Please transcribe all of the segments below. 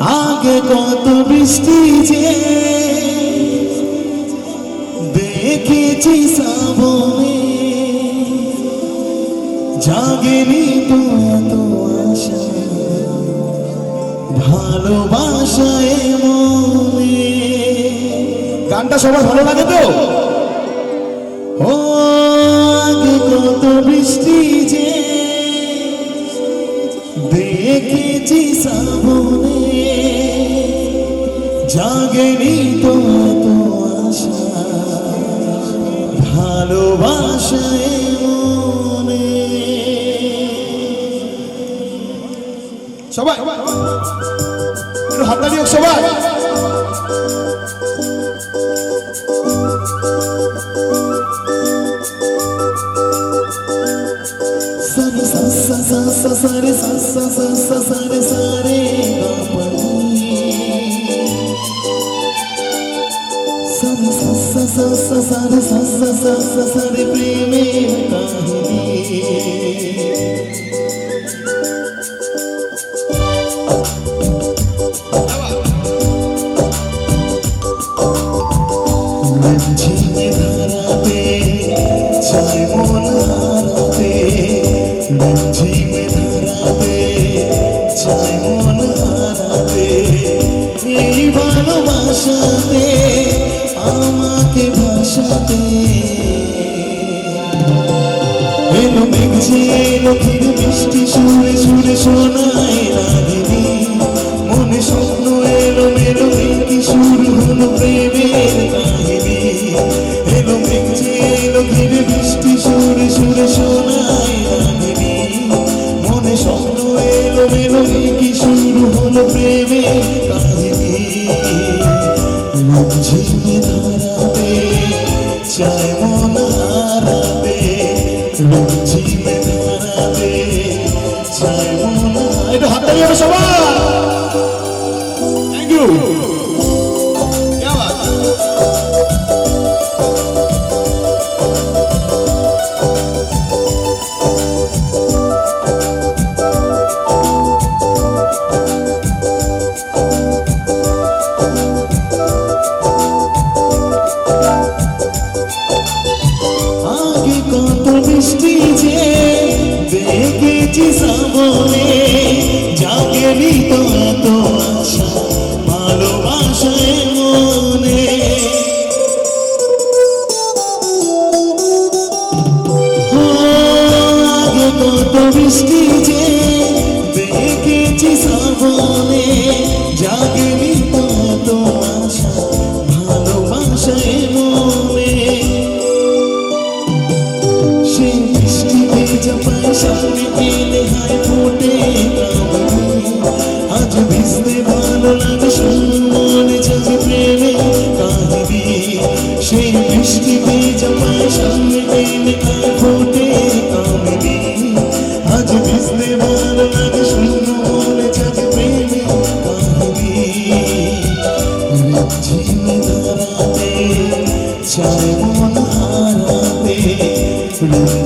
আগে কত বৃষ্টি যে দেখেছি শ্রাবণে, জাগেনি তো এত আশা। ভালোবাসায় মনে। গানটা সবার ভালো লাগে তো? জাগেনি তো আশা ভালোবাসায় মনে সবাই হাততালি হোক সবাই ঝিঙে ধারাতে চাই মন হারাতে ঝিঙে ধারাতে চাই মন হারাতে এই ভালোবাসাতে ভাসাতে এলো মেঘছে এলো ফিরে মিষ্টি সুরে সুরে শোনায় রাগিনী। মনে স্বপ্ন এলো মেলো কি শুরু হলো প্রেমের কাহিনী। এলো মেঘছে এলো ফিরে মিষ্টি সুরে সুরে শোনায় রাগিনী। মনে স্বপ্ন এলো মেলো কি শুরু হলো প্রেমের কাহিনী। একটু হাত হবে সবাই কত চায় মন হারাতে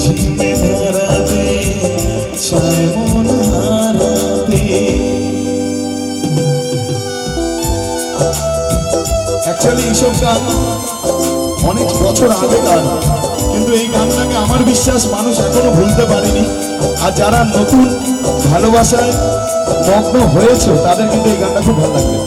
ঝিমে ধরাতে চায় হারাতে অ্যাকচুয়ালি এইসব গান অনেক বছর আগে গান, কিন্তু এই গানটাকে আমার বিশ্বাস মানুষ এখনও ভুলতে পারেনি। আর যারা নতুন ভালোবাসায় মগ্ন হয়েছে, তাদের কিন্তু এই গানটা খুব ভালো লাগবে।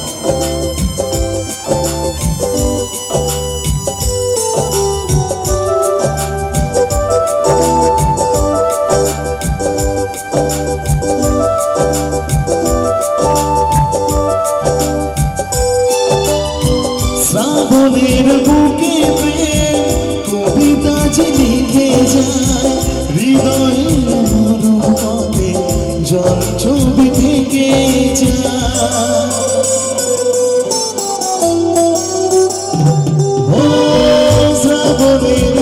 শ্রাবণের বুকে প্রেম কবিতা যে লিখে যায় হৃদয়ের মরুপথে জল ছবি থেকে যায়। ও শ্রাবণের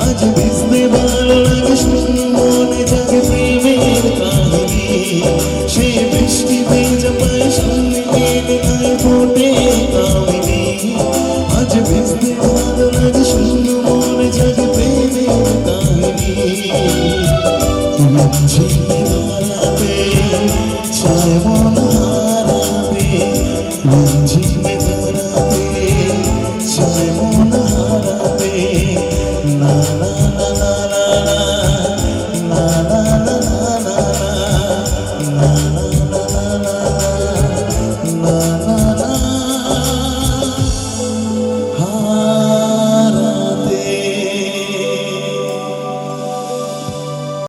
আজ ভিজতে ভালো লাগে